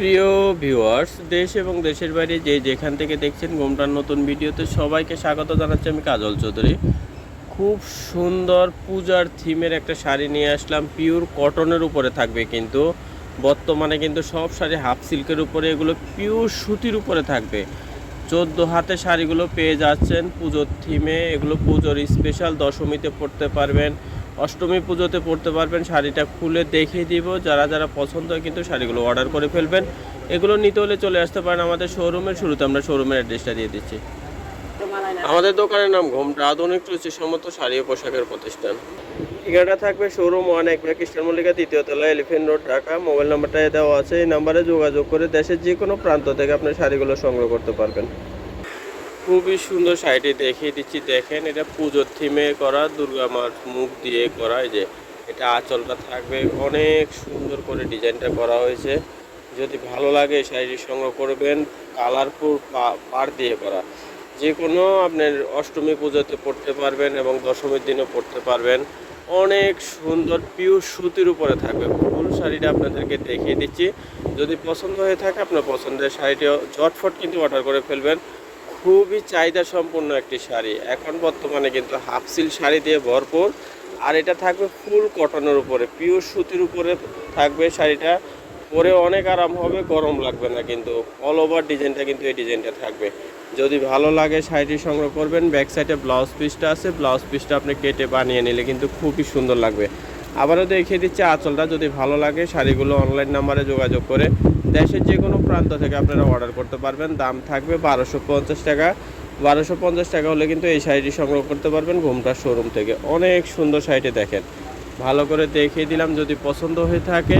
প্রিয় ভিউয়ার্স, দেশ এবং দেশের বাইরে যে যেখান থেকে দেখছেন ঘুমটার নতুন ভিডিওতে সবাইকে স্বাগত জানাচ্ছি আমি কাজল চৌধুরী। খুব সুন্দর পূজার থিমের একটা শাড়ি নিয়ে আসলাম। পিওর কটনের উপরে থাকবে কিন্তু, বর্তমানে কিন্তু সব শাড়ি হাফ সিল্কের উপরে, এগুলো পিওর সুতির উপরে থাকবে। চোদ্দ হাতে শাড়িগুলো পেয়ে যাচ্ছেন পুজোর থিমে, এগুলো পুজোর স্পেশাল দশমীতে পড়তে পারবেন। অষ্টমী পুজোতে পড়তে পারবেন, শাড়িটা খুলে দেখিয়ে দিব, যারা যারা পছন্দ হয় কিন্তু শাড়িগুলো অর্ডার করে ফেলবেন। এগুলো নিতে হলে চলে আসতে পারেন আমাদের শোরুমের শুরুতে আমরা শোরুমের অ্যাড্রেসটা দিয়ে দিচ্ছি। আমাদের দোকানের নাম ঘোমটা, আধুনিক রুচিসম্মত শাড়ি ও পোশাকের প্রতিষ্ঠান। ঠিকানাটা থাকবে শোরুম ওয়ান এক কৃষ্ণ মল্লিকা, দ্বিতীয় তলা এলিফেন্ট রোড ঢাকা। মোবাইল নাম্বারটা দেওয়া আছে, এই নাম্বারে যোগাযোগ করে দেশের যে কোনো প্রান্ত থেকে আপনার শাড়িগুলো সংগ্রহ করতে পারবেন। খুবই সুন্দর শাড়িটি দেখিয়ে দিচ্ছি। দেখেন, এটা পুজোর থিমে করা, দুর্গা মার মুখ দিয়ে করা যে এটা আঁচলটা থাকবে। অনেক সুন্দর করে ডিজাইনটা করা হয়েছে। যদি ভালো লাগে শাড়িটি সংগ্রহ করবেন, কালারফুল পার দিয়ে করা। যে কোনো আপনার অষ্টমী পুজোতে পড়তে পারবেন এবং দশমীর দিনও পড়তে পারবেন। অনেক সুন্দর পিওর সুতির উপরে থাকবে। ফুল শাড়িটা আপনাদেরকে দেখিয়ে দিচ্ছি। যদি পছন্দ হয়ে থাকে, আপনার পছন্দের শাড়িটিও ঝটফট কিন্তু অর্ডার করে ফেলবেন। খুবই চাহিদা সম্পন্ন একটি শাড়ি। এখন বর্তমানে কিন্তু হাফ সিল শাড়ি দিয়ে ভরপুর। আর এটা থাকবে ফুল কটনের উপরে পিওর সুতির উপরে থাকবে শাড়িটা। পরে অনেক আরাম হবে, গরম লাগবে না কিন্তু। অল ওভার ডিজাইনটা কিন্তু এই ডিজাইনটা থাকবে। যদি ভালো লাগে শাড়িটি সংগ্রহ করবেন ব্যাক সাইডে ব্লাউজ পিসটা আছে ব্লাউজ পিসটা আপনি কেটে বানিয়ে নিলে কিন্তু খুবই সুন্দর লাগবে। আবারও দেখিয়ে দিচ্ছে আঁচলটা। যদি ভালো লাগে শাড়িগুলো অনলাইন নাম্বারে যোগাযোগ করে দেশের যে কোনো প্রান্ত থেকে আপনারা অর্ডার করতে পারবেন। দাম থাকবে বারোশো পঞ্চাশ টাকা। বারোশো পঞ্চাশ টাকা হলে কিন্তু এই শাড়িটি সংগ্রহ করতে পারবেন ঘুমটার শোরুম থেকে। অনেক সুন্দর শাড়িটি দেখেন। ভালো করে দেখিয়ে দিলাম, যদি পছন্দ হয়ে থাকে,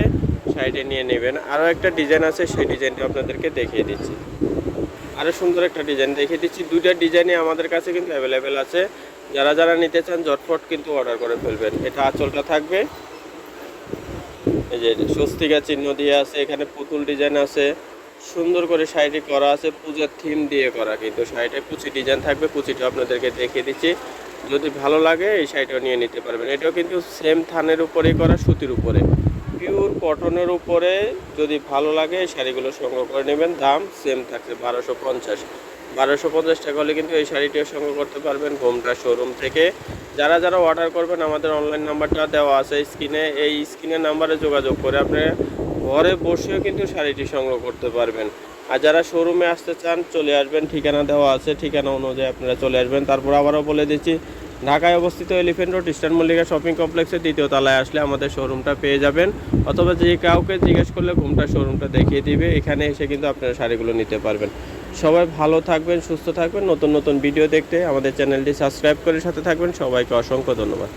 শাড়িটি নিয়ে নেবেন। আরও একটা ডিজাইন আছে, সেই ডিজাইনটি আপনাদেরকে দেখিয়ে দিচ্ছি। আরও সুন্দর একটা ডিজাইন দেখিয়ে দিচ্ছি। দুইটা ডিজাইনই আমাদের কাছে কিন্তু অ্যাভেলেবেল আছে। যারা যারা নিতে চান ঝটফট কিন্তু অর্ডার করে ফেলবেন। এটা আঁচলটা থাকবে। এই যে স্বস্তিকা চিহ্ন দিয়ে আছে, এখানে পুতুল ডিজাইন আছে। সুন্দর করে শাড়িটি করা আছে, পূজার থিম দিয়ে করা, কিন্তু শাড়িটা কুচি ডিজাইন থাকবে, কুচিটা আপনাদেরকে দেখিয়ে দিচ্ছি। যদি ভালো লাগে, এই শাড়িটাও নিয়ে নিতে পারবেন। এটাও কিন্তু সেম থানের উপরেই করা, সুতির উপরে। পিওর কটনের উপরে যদি ভালো লাগে, এই শাড়িগুলো সংগ্রহ করে নেবেন। দাম সেম থাকছে বারোশো পঞ্চাশ। বারোশো পঞ্চাশ টাকা হলে কিন্তু এই শাড়িটিও সংগ্রহ করতে পারবেন ঘোমটা শোরুম থেকে। যারা যারা অর্ডার করবেন, আমাদের অনলাইন নাম্বারটা দেওয়া আছে স্ক্রিনে। এই স্ক্রিনের নাম্বারে যোগাযোগ করে আপনি ঘরে বসেও কিন্তু শাড়িটি সংগ্রহ করতে পারবেন। আর যারা শোরুমে আসতে চান, চলে আসবেন। ঠিকানা দেওয়া আছে, ঠিকানা অনুযায়ী আপনারা চলে আসবেন। তারপর আবারও বলে দিচ্ছি, ঢাকায় অবস্থিত elephant road eastern Mallika shopping কমপ্লেক্সের দ্বিতীয় তলায় আসলে আমাদের শোরুমটা পেয়ে যাবেন। অথবা যে কাউকে জিজ্ঞেস করলে ঘুমটা শোরুমটা দেখিয়ে দিবে। এখানে এসে কিন্তু আপনারা শাড়িগুলো নিতে পারবেন। সবাই ভালো থাকবেন, সুস্থ থাকবেন। নতুন নতুন ভিডিও দেখতে আমাদের চ্যানেলটি সাবস্ক্রাইব করে সাথে থাকবেন। সবাইকে অসংখ্য ধন্যবাদ।